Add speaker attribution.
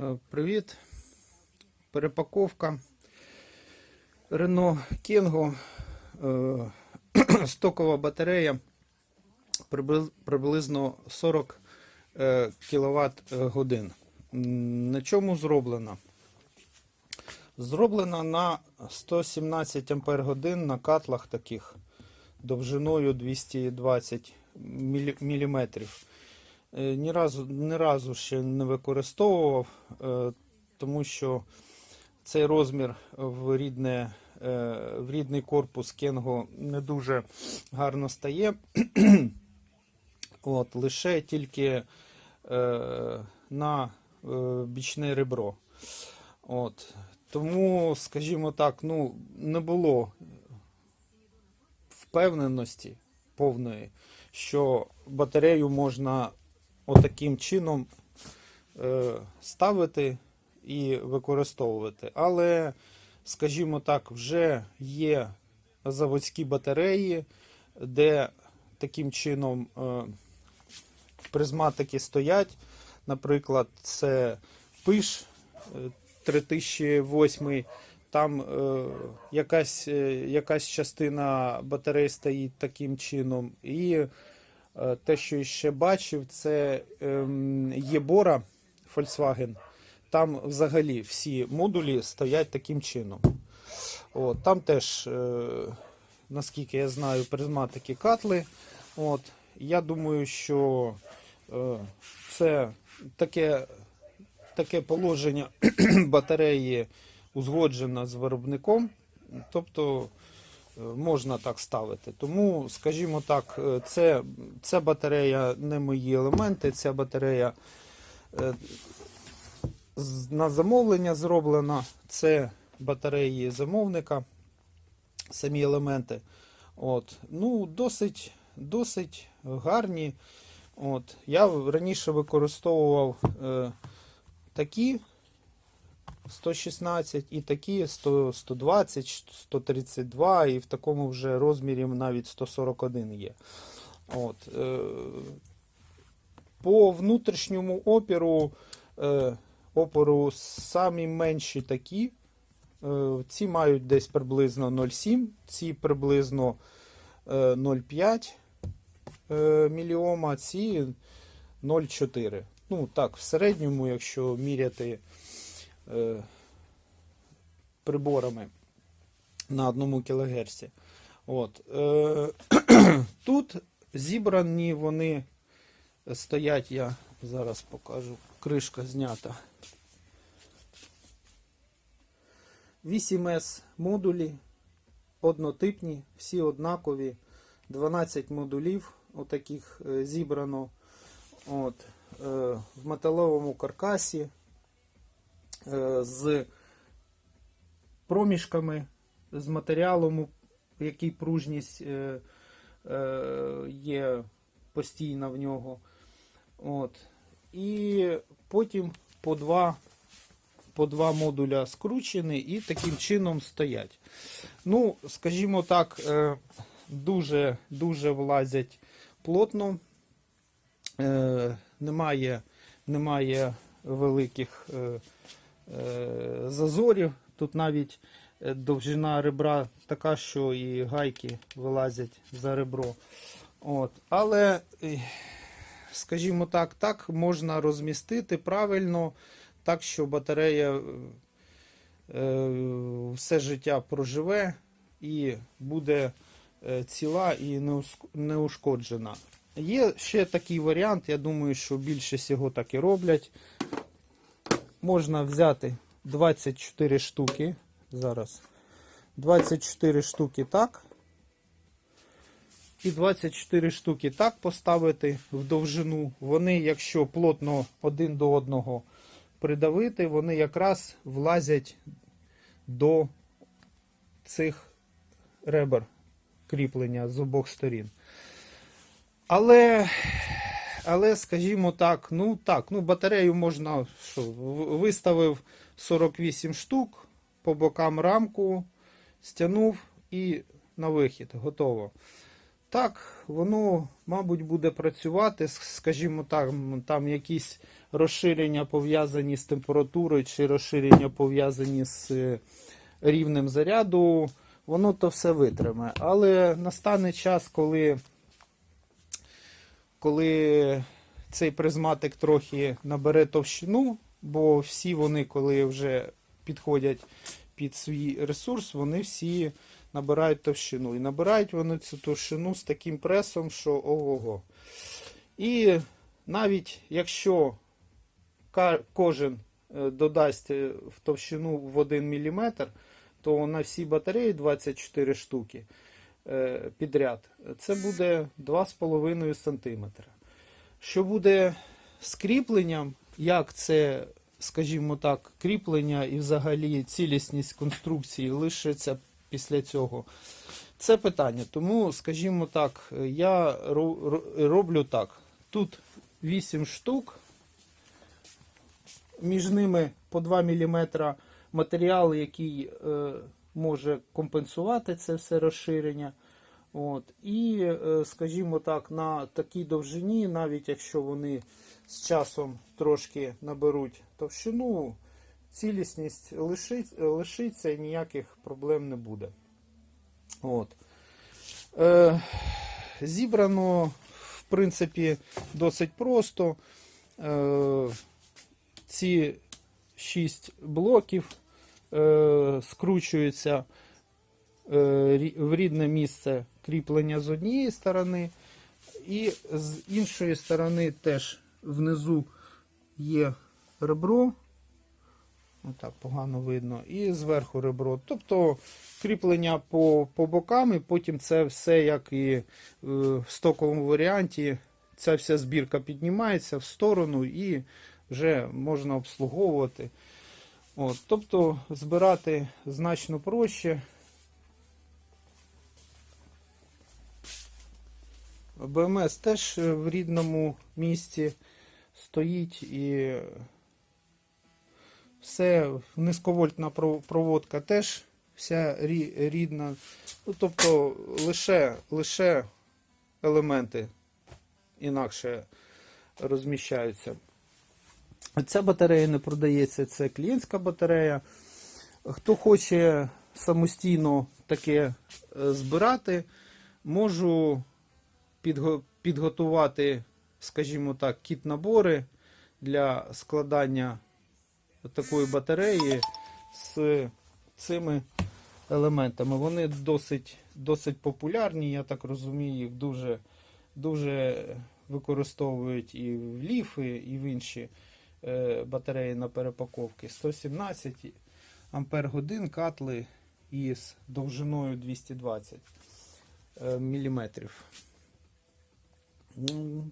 Speaker 1: Е, Привіт. Перепаковка Renault Kangoo. Е, Стокова батарея приблизно 40 кВт годин. На чому зроблена? Зроблена на 117 Ампер годин на катлах таких довжиною 220 мм. Ні разу, ні разу ще не використовував, е, тому що цей розмір в, рідне, е, в рідний корпус Кенго не дуже гарно стає. От, лише тільки е, на е, бічне ребро. От. Тому, скажімо так, ну, не було впевненості повної, що батарею можна отаким чином е, ставити і використовувати. Але, скажімо так, вже є заводські батареї, де таким чином е, призматики стоять. Наприклад, це пиш е, 3008. Там е, якась, е, якась частина батареї стоїть таким чином. І е, те, що ще бачив, це ем, Єбора Volkswagen. Там взагалі всі модулі стоять таким чином. От, там теж, е, наскільки я знаю, призматики катли. От, я думаю, що е, це таке, таке положення батареї узгоджено з виробником. Тобто е, можна так ставити. Тому, скажімо так, е, це, ця батарея не мої елементи, ця батарея е, на замовлення зроблена. Це батареї замовника, самі елементи. От. Ну, досить, досить гарні. От. Я раніше використовував е, такі 116 і такі 100, 120, 132, і в такому вже розмірі навіть 141 є. От. Е, по внутрішньому опіру, е, опору самі менші такі. Е, ці мають десь приблизно 0,7, ці приблизно е, 0,5 е, міліома, ці 0,4. Ну так, в середньому, якщо міряти приборами на 1 кГц. От. Е, тут зібрані вони стоять, я зараз покажу, кришка знята. 8С модулі, однотипні, всі однакові, 12 модулів отаких е, зібрано. От, е, в металевому каркасі е, з проміжками, з матеріалом, у- який пружність е, е, є постійна в нього. От. І потім по два, по два модуля скручені і таким чином стоять. Ну, скажімо так, е, дуже, дуже влазять плотно. Е, немає, немає великих е, е, зазорів. Тут навіть е, довжина ребра така, що і гайки вилазять за ребро. От. Але, е, скажімо так, так можна розмістити правильно, так що батарея е, е, все життя проживе і буде е, ціла і не ушкоджена. Є ще такий варіант, я думаю, що більшість його так і роблять. Можна взяти 24 штуки. Зараз. 24 штуки так. І 24 штуки так поставити в довжину. Вони, якщо плотно один до одного придавити, вони якраз влазять до цих ребер кріплення з обох сторін. Але, але, скажімо так, ну так, ну батарею можна, що, виставив 48 штук, по бокам рамку, стягнув і на вихід, готово. так, воно, мабуть, буде працювати, скажімо так, там якісь розширення пов'язані з температурою чи розширення пов'язані з е, рівнем заряду, воно то все витримає. Але настане час, коли, коли цей призматик трохи набере товщину, бо всі вони, коли вже підходять під свій ресурс, вони всі набирають товщину. І набирають вони цю товщину з таким пресом, що ого-го. І навіть якщо кожен е, додасть е, в товщину в 1 мм, то на всі батареї 24 штуки підряд, це буде 2,5 см. Що буде з кріпленням, як це, скажімо так, кріплення і взагалі цілісність конструкції лишиться після цього. Це питання. Тому, скажімо так, я ро- ро- роблю так. Тут 8 штук, між ними по 2 мм матеріал, який е, може компенсувати це все розширення. От. І, е, скажімо так, на такій довжині, навіть якщо вони з часом трошки наберуть товщину, цілісність лишить, лишиться і ніяких проблем не буде. От. Е, зібрано, в принципі, досить просто. Е, ці 6 блоків е, скручуються е, в рідне місце кріплення з однієї сторони, і з іншої сторони теж внизу є ребро. Отак погано видно. І зверху ребро. Тобто кріплення по, по бокам, і потім це все, як і е, в стоковому варіанті, ця вся збірка піднімається в сторону і вже можна обслуговувати. От, тобто збирати значно проще. БМС теж в рідному місці стоїть і все, низьковольтна проводка теж вся рідна. Ну, тобто лише, лише елементи інакше розміщаються. Ця батарея не продається, це клієнтська батарея. Хто хоче самостійно таке е, збирати, можу підго- підготувати, скажімо так, кіт-набори для складання такої батареї з цими елементами. Вони досить, досить популярні, я так розумію, їх дуже, дуже використовують і в ліфи, і в інші батареї на перепаковки. 117 ампер годин катли із довжиною 220 мм. Ну,